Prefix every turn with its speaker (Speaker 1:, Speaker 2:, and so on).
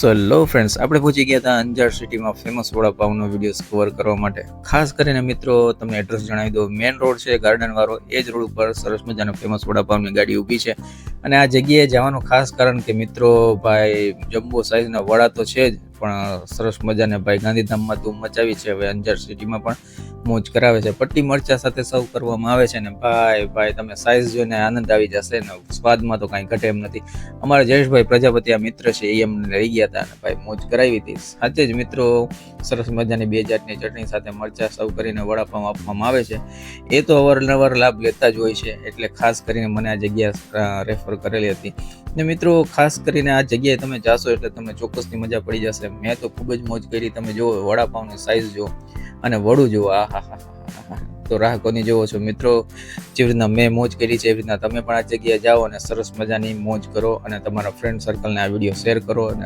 Speaker 1: સો લો friends આપણે પહોંચી ગયા હતા અંજાર સિટીમાં ફેમસ વડાપાવનો વીડિયો કવર કરવા માટે. ખાસ કરીને મિત્રો, તમને એડ્રેસ જણાવી દો મેન રોડ છે ગાર્ડન વાળો. એ જ રોડ ઉપર સરસ મજાનો ફેમસ વડાપાવની ગાડી ઊભી છે. અને આ જગ્યાએ જવાનું ખાસ કારણ કે મિત્રો, ભાઈ જમ્બો સાઇઝના વડા તો છે જ. પણ સરસ મજાને ભાઈ ગાંધીધામમાં ધૂમ મચાવી છે. હવે અંજાર સિટીમાં પણ મોજ કરાવે છે. પટ્ટી મરચા સાથે સર્વ કરવામાં આવે છે ને ભાઈ ભાઈ તમે સાઇઝ જોઈને આનંદ આવી જશે ને સ્વાદમાં તો કાંઈ ઘટે એમ નથી. અમારા જયેશભાઈ પ્રજાપતિ આ મિત્ર છે, એ અમને લઈ ગયા હતા અને ભાઈ મોજ કરાવી હતી. સાચે જ મિત્રો સરસ મજાની બે જાતની ચટણી સાથે મરચા સર્વ કરીને વડાપાઉં આપવામાં આવે છે. એ તો અવારનવાર લાભ લેતા જ હોય છે, એટલે ખાસ કરીને મને આ જગ્યા રેફર કરેલી હતી. ને મિત્રો, ખાસ કરીને આ જગ્યાએ તમે જાશો એટલે તમને ચોક્કસની મજા પડી જશે. મેં તો ખૂબ જ મોજ કરી. તમે જુઓ, વડાપાઉંની સાઇઝ જુઓ અને વડું જુઓ. આ હા હા તો રાહ જોવો છો? મિત્રો, જેવી રીતના મેં મોજ કરી છે, એવી રીતના તમે પણ આ જગ્યાએ જાઓ અને સરસ મજાની મોજ કરો અને તમારા ફ્રેન્ડ સર્કલને આ વીડિયો શેર કરો અને